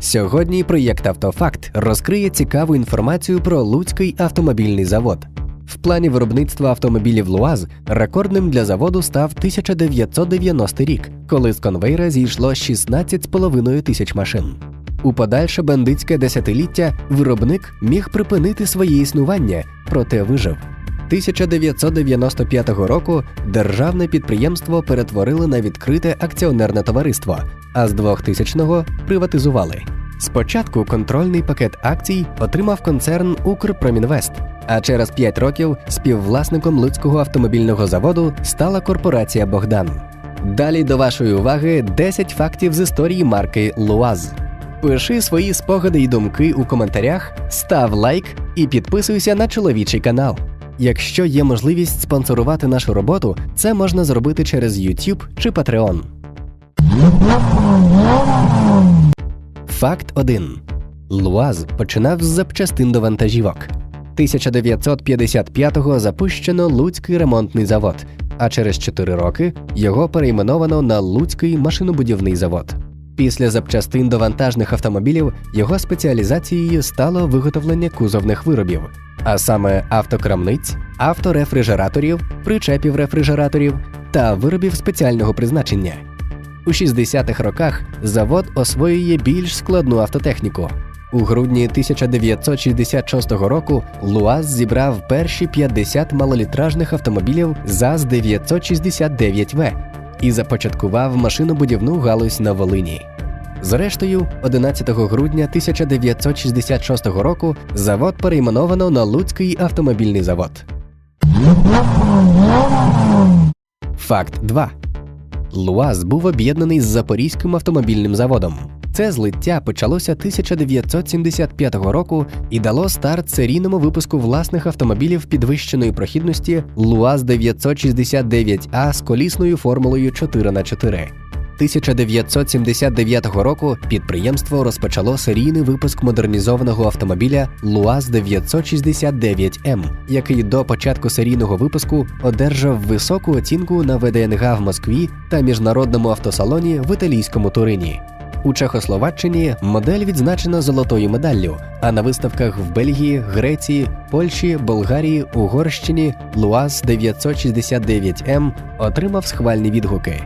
Сьогодні проєкт Автофакт розкриє цікаву інформацію про Луцький автомобільний завод. В плані виробництва автомобілів Луаз рекордним для заводу став 1990 рік, коли з конвейера зійшло 16,5 тисяч машин. У подальше бандитське десятиліття виробник міг припинити своє існування, проте вижив. 1995 року державне підприємство перетворили на відкрите акціонерне товариство, а з 2000-го приватизували. Спочатку контрольний пакет акцій отримав концерн Укрпромінвест, а через 5 років співвласником Луцького автомобільного заводу стала корпорація Богдан. Далі до вашої уваги 10 фактів з історії марки Луаз. Пиши свої спогади і думки у коментарях, став лайк і підписуйся на чоловічий канал. Якщо є можливість спонсорувати нашу роботу, це можна зробити через YouTube чи Patreon. Факт 1. Луаз починав з запчастин до вантажівок. 1955-го запущено Луцький ремонтний завод, а через 4 роки його перейменовано на Луцький машинобудівний завод. Після запчастин до вантажних автомобілів його спеціалізацією стало виготовлення кузовних виробів, а саме автокрамниць, авторефрижераторів, причепів рефрижераторів та виробів спеціального призначення. У 60-х роках завод освоює більш складну автотехніку. У грудні 1966 року Луаз зібрав перші 50 малолітражних автомобілів ЗАЗ-969В і започаткував машинобудівну галузь на Волині. Зрештою, 11 грудня 1966 року завод перейменовано на Луцький автомобільний завод. Факт 2. Луаз був об'єднаний з Запорізьким автомобільним заводом. Це злиття почалося 1975 року і дало старт серійному випуску власних автомобілів підвищеної прохідності Луаз 969А з колісною формулою 4х4. 1979 року підприємство розпочало серійний випуск модернізованого автомобіля Луаз 969М, який до початку серійного випуску одержав високу оцінку на ВДНГ в Москві та міжнародному автосалоні в італійському Турині. У Чехословаччині модель відзначена золотою медаллю, а на виставках в Бельгії, Греції, Польщі, Болгарії, Угорщині Луаз 969М отримав схвальні відгуки.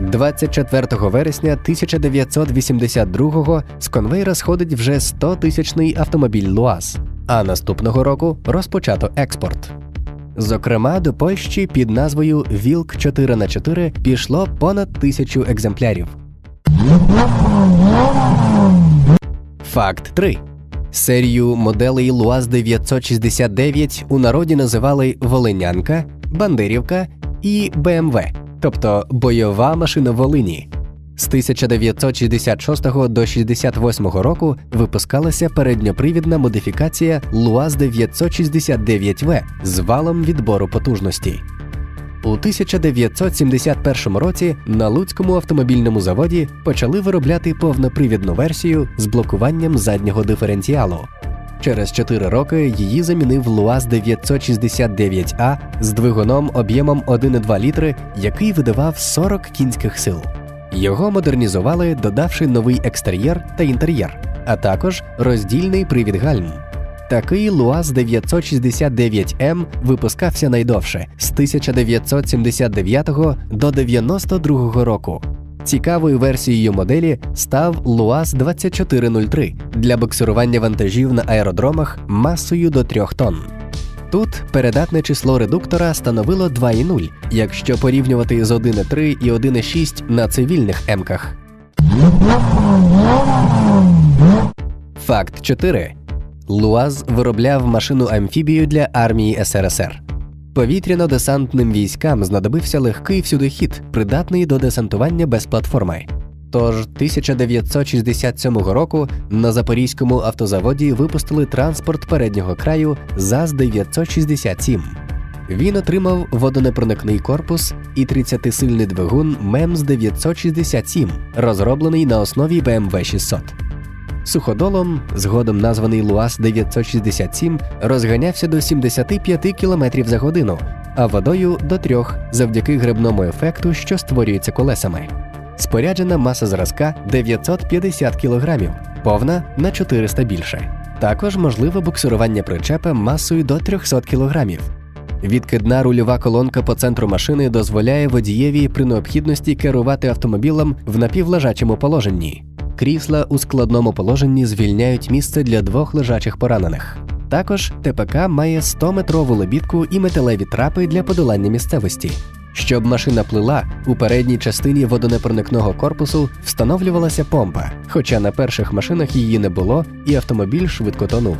24 вересня 1982-го з конвейера сходить вже 100-тисячний автомобіль Луаз, а наступного року розпочато експорт. Зокрема, до Польщі під назвою Вілк 4 х 4 пішло понад тисячу екземплярів. Факт 3. Серію моделей ЛуАЗ 969 у народі називали Волинянка, Бандерівка і БМВ, тобто бойова машина Волині. З 1966 до 68 року випускалася передньопривідна модифікація ЛуАЗ 969В з валом відбору потужності. У 1971 році на Луцькому автомобільному заводі почали виробляти повнопривідну версію з блокуванням заднього диференціалу. Через 4 роки її замінив ЛуАЗ 969А з двигуном об'ємом 1,2 літри, який видавав 40 кінських сил. Його модернізували, додавши новий екстер'єр та інтер'єр, а також роздільний привід гальм. Такий ЛуАЗ 969М випускався найдовше з 1979 до 92 року. Цікавою версією моделі став ЛуАЗ 2403 для буксирування вантажів на аеродромах масою до 3 тонн. Тут передатне число редуктора становило 2,0, якщо порівнювати з 1,3 і 1,6 на цивільних емках. Факт 4. ЛуАЗ виробляв машину амфібію для армії СРСР. Повітряно-десантним військам знадобився легкий всюдихід, придатний до десантування без платформи. Тож 1967 року на Запорізькому автозаводі випустили транспорт переднього краю ЗАЗ-967. Він отримав водонепроникний корпус і 30-сильний двигун МЕМС 967, розроблений на основі BMW 600. Суходолом, згодом названий ЛуАЗ 967, розганявся до 75 км за годину, а водою до 3 завдяки грибному ефекту, що створюється колесами. Споряджена маса зразка 950 кг, повна на 400 більше. Також можливе буксирування причепа масою до 300 кг. Відкидна рульова колонка по центру машини дозволяє водієві при необхідності керувати автомобілем в напівлежачому положенні. Крісла у складному положенні звільняють місце для двох лежачих поранених. Також ТПК має 100-метрову лебідку і металеві трапи для подолання місцевості. Щоб машина плила, у передній частині водонепроникного корпусу встановлювалася помпа, хоча на перших машинах її не було, і автомобіль швидко тонув.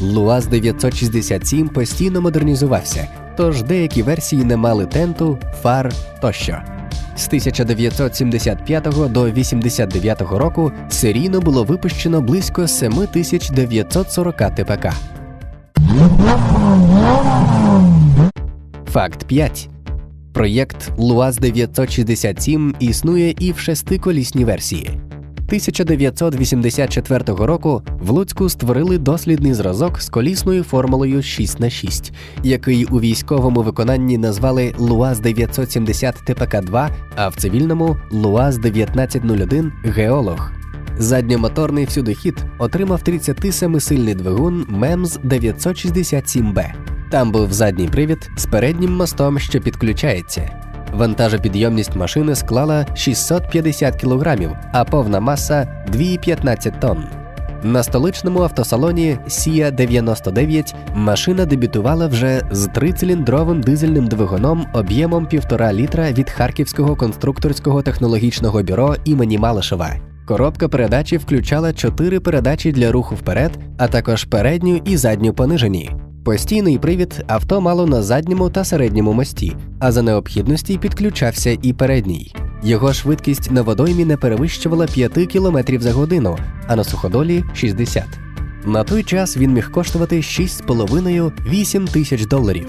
ЛУАЗ 967 постійно модернізувався, тож деякі версії не мали тенту, фар тощо. З 1975 до 89 року серійно було випущено близько 7940 ТПК. Факт 5. Проєкт ЛУАЗ 967 існує і в шестиколісній версії. 1984 року в Луцьку створили дослідний зразок з колісною формулою 6 х 6 який у військовому виконанні назвали ЛУАЗ 970 ТПК-2, а в цивільному ЛУАЗ 1901 Геолог. Задньомоторний всюдихід отримав 37-сильний двигун МЕМЗ 967Б. Там був задній привід з переднім мостом, що підключається. Вантажопідйомність машини склала 650 кг, а повна маса 2,15 тонн. На столичному автосалоні Сія 99 машина дебютувала вже з трициліндровим дизельним двигуном об'ємом 1,5 літра від Харківського конструкторського технологічного бюро імені Малишева. Коробка передачі включала чотири передачі для руху вперед, а також передню і задню понижені. Постійний привід авто мало на задньому та середньому мості, а за необхідності підключався і передній. Його швидкість на водоймі не перевищувала 5 км за годину, а на суходолі 60. На той час він міг коштувати 6,5-8 тисяч доларів.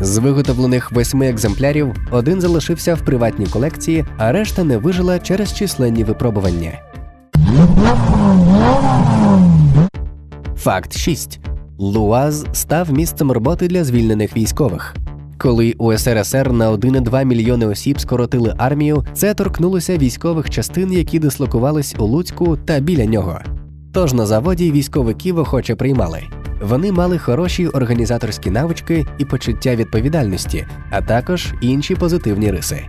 З виготовлених восьми екземплярів один залишився в приватній колекції, а решта не вижила через численні випробування. Факт 6. ЛУАЗ став місцем роботи для звільнених військових. Коли у СРСР на 1,2 мільйони осіб скоротили армію, це торкнулося військових частин, які дислокувались у Луцьку та біля нього. Тож на заводі військовиків охоче приймали. Вони мали хороші організаторські навички і почуття відповідальності, а також інші позитивні риси.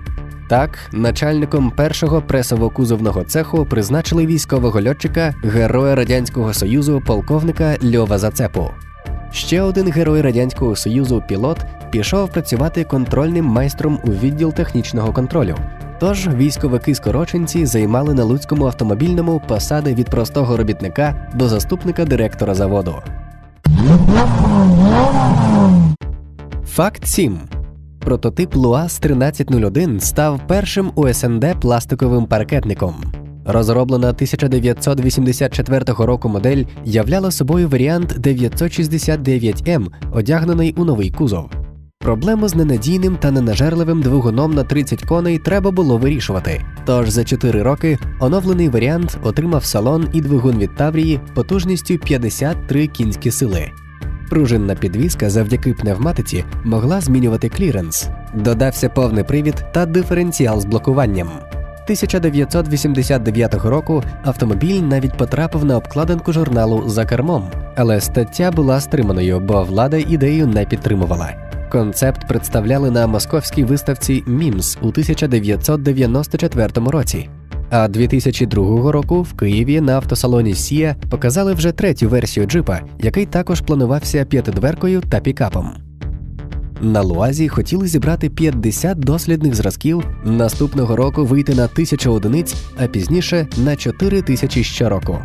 Так, начальником першого пресово-кузовного цеху призначили військового льотчика, героя Радянського Союзу, полковника Льова Зацепу. Ще один герой Радянського Союзу пілот пішов працювати контрольним майстром у відділ технічного контролю. Тож військовики-скороченці займали на Луцькому автомобільному посади від простого робітника до заступника директора заводу. Факт 7. Прототип ЛУАЗ 1301 став першим у СНД пластиковим паркетником. Розроблена 1984 року модель являла собою варіант 969М, одягнений у новий кузов. Проблему з ненадійним та ненажерливим двигуном на 30 коней треба було вирішувати. Тож за 4 роки оновлений варіант отримав салон і двигун від Таврії потужністю 53 кінські сили. Пружинна підвізка завдяки пневматиці могла змінювати кліренс. Додався повний привід та диференціал з блокуванням. 1989 року автомобіль навіть потрапив на обкладинку журналу за кермом, але стаття була стриманою, бо влада ідею не підтримувала. Концепт представляли на московській виставці МІМС у 1994 році. А 2002 року в Києві на автосалоні Сія показали вже третю версію джипа, який також планувався п'ятидверкою та пікапом. На Луазі хотіли зібрати 50 дослідних зразків, наступного року вийти на 1000 одиниць, а пізніше на 4 тисячі щороку.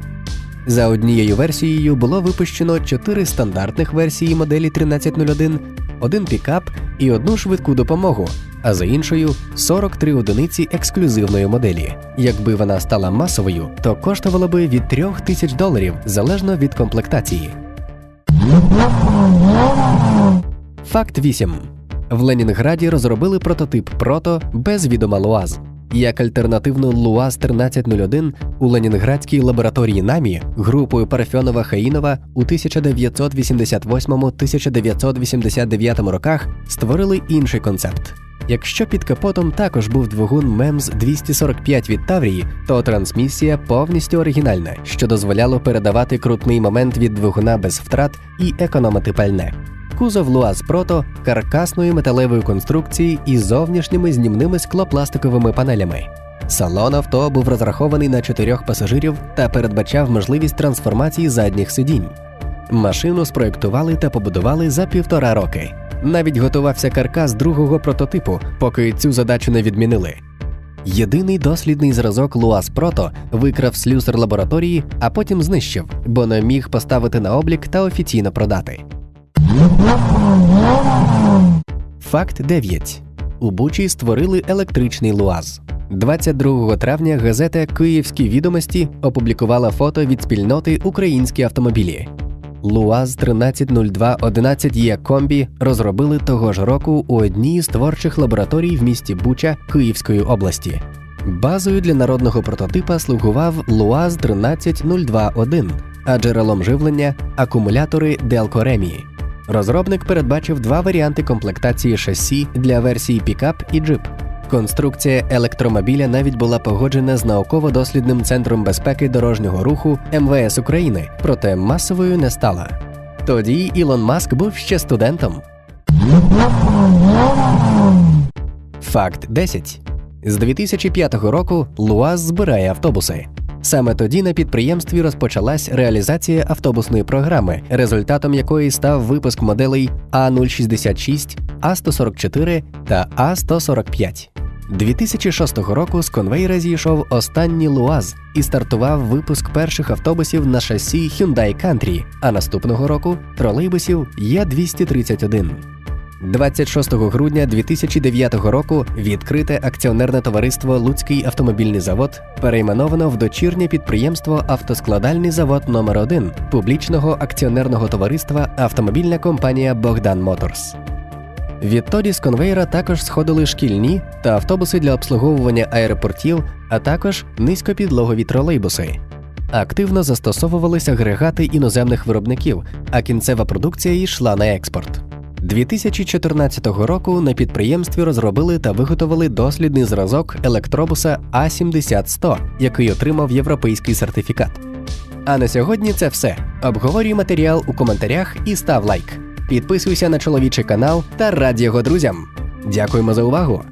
За однією версією було випущено 4 стандартних версії моделі 1301, один пікап і одну швидку допомогу, а за іншою 43 одиниці ексклюзивної моделі. Якби вона стала масовою, то коштувала би від 3 тисяч доларів залежно від комплектації. Факт 8. В Ленінграді розробили прототип прото без відома ЛУАЗ. Як альтернативну ЛУАЗ 1301 у Ленінградській лабораторії НАМІ групою Парфьонова Хаїнова у 1988-1989 роках створили інший концепт. Якщо під капотом також був двигун МЕМС 245 від Таврії, то трансмісія повністю оригінальна, що дозволяло передавати крутний момент від двигуна без втрат і економити пальне. Кузов Луаз Прото каркасної металевої конструкції із зовнішніми знімними склопластиковими панелями. Салон авто був розрахований на чотирьох пасажирів та передбачав можливість трансформації задніх сидінь. Машину спроєктували та побудували за півтора роки. Навіть готувався каркас другого прототипу, поки цю задачу не відмінили. Єдиний дослідний зразок Луаз Прото викрав слюсар лабораторії, а потім знищив, бо не міг поставити на облік та офіційно продати. Факт 9. У Бучі створили електричний луаз. 22 травня газета Київські відомості опублікувала фото від спільноти Українські автомобілі. Луаз 130211 є комбі розробили того ж року у одній з творчих лабораторій в місті Буча Київської області. Базою для народного прототипа слугував Луаз 13021, а джерелом живлення акумулятори Делко Ремі. Розробник передбачив два варіанти комплектації шасі для версії пікап і джип. Конструкція електромобіля навіть була погоджена з науково-дослідним центром безпеки дорожнього руху МВС України, проте масовою не стала. Тоді Ілон Маск був ще студентом. Факт 10. З 2005 року Луаз збирає автобуси. Саме тоді на підприємстві розпочалась реалізація автобусної програми, результатом якої став випуск моделей А066, А144 та А145. 2006 року з конвейера зійшов останній Луаз і стартував випуск перших автобусів на шасі Hyundai Country, а наступного року тролейбусів Є231. 26 грудня 2009 року відкрите акціонерне товариство Луцький автомобільний завод перейменовано в дочірнє підприємство Автоскладальний завод номер 1 публічного акціонерного товариства Автомобільна компанія Богдан Моторс. Відтоді з конвейера також сходили шкільні та автобуси для обслуговування аеропортів, а також низькопідлогові тролейбуси. Активно застосовувалися агрегати іноземних виробників, а кінцева продукція йшла на експорт. 2014 року на підприємстві розробили та виготовили дослідний зразок електробуса А70100, який отримав європейський сертифікат. А на сьогодні це все. Обговорюй матеріал у коментарях і став лайк. Підписуйся на чоловічий канал та радь його друзям. Дякуємо за увагу!